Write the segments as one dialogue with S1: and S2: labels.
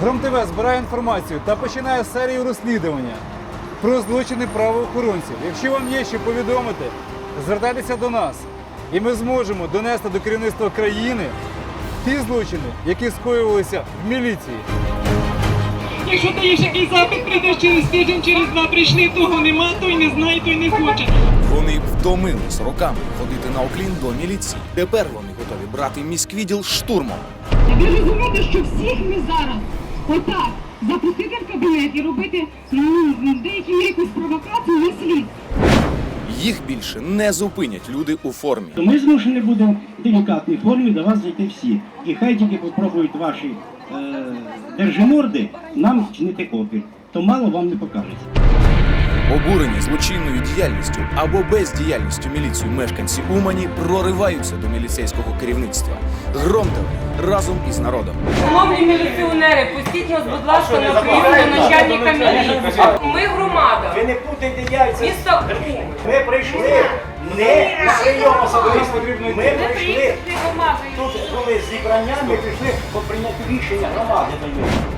S1: Гром ТВ збирає інформацію та починає серію розслідування про злочини правоохоронців. Якщо вам є що повідомити, звертайтеся до нас, і ми зможемо донести до керівництва країни ті злочини, які скоювалися в міліції.
S2: Якщо даєш якийсь запит, прийдеш через тиждень, через два прийшли, того нема, той не знає, той не хоче.
S3: Вони втомились роками ходити на оклін до міліції. Тепер вони готові брати міськвідділ штурмом.
S4: Ви розумієте, що всіх ми зараз отак запустити в кабінет і робити ну, в деякій мірі якусь провокацію не слід.
S3: Їх більше не зупинять люди у формі.
S5: то ми змушені будемо в делікатній формі до вас зайти всі. І хай тільки попробують ваші е, держиморди нам чинити опір. То мало вам не покажеться.
S3: Обурені злочинною діяльністю або бездіяльністю міліції мешканці Умані прориваються до міліцейського керівництва. Гром ТВ разом із народом.
S6: Шановні міліціонери, пустіть нас, будь ласка, на до начальника міліції. Ми громада.
S7: Ви не путайте яйця.
S6: Місто
S7: Ми прийшли не прийом особисто. Ми прийшли тут були зібрання, ми прийшли по прийняттю рішення громади.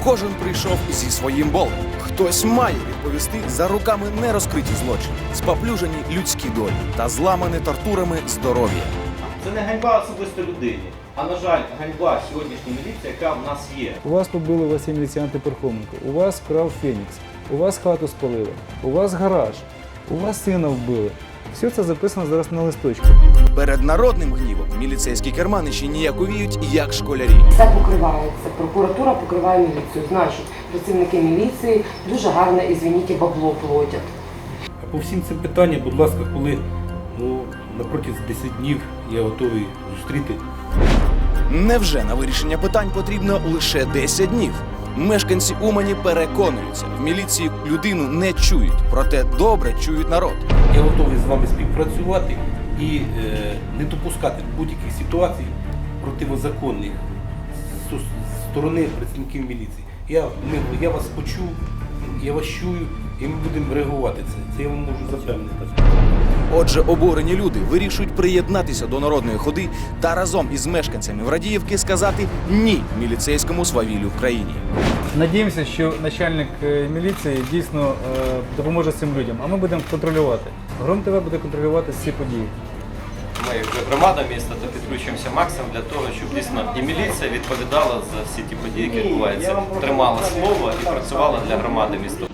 S3: Кожен прийшов зі своїм болем. Хтось має відповісти за руками нерозкриті злочини, споплюжені людські долі та зламане тортурами здоров'я.
S8: Це не ганьба особисто людині. А на жаль, ганьба сьогоднішньої міліції, яка в нас є.
S1: У вас побили вас є міліціянти Пархоменко, у вас вкрав Фенікс, у вас хату спалили, у вас гараж, у вас сина вбили. Все це записано зараз на листочку.
S3: Перед народним гнівом міліцейські керманичі ніяковіють як школярі.
S6: все покривається. Прокуратура покриває міліцію. Значить, працівники міліції дуже гарно, ізвініть, бабло платять.
S9: А по всім цим питанням, будь ласка, коли ну, на протязі 10 днів я готовий зустріти
S3: Невже на вирішення питань потрібно лише 10 днів? Мешканці Умані переконуються, в міліції людину не чують, проте добре чують народ.
S9: Я готовий з вами співпрацювати і е, не допускати будь-яких ситуацій противозаконних з сторони працівників міліції. Я, я вас почув, я вас чую, і ми будемо реагувати це. Це я вам можу запевнити.
S3: Отже, обурені люди вирішують приєднатися до народної ходи та разом із мешканцями Врадіївки сказати ні міліцейському свавіллю в країні.
S1: Надіємося, що начальник е, міліції дійсно е, допоможе цим людям, а ми будемо контролювати. Гром ТВ буде контролювати ці події.
S8: Ми, громада міста, то підключуємося максимум для того, щоб дійсно і міліція відповідала за всі ті події, які відбуваються, тримала слово і працювала для громади міста.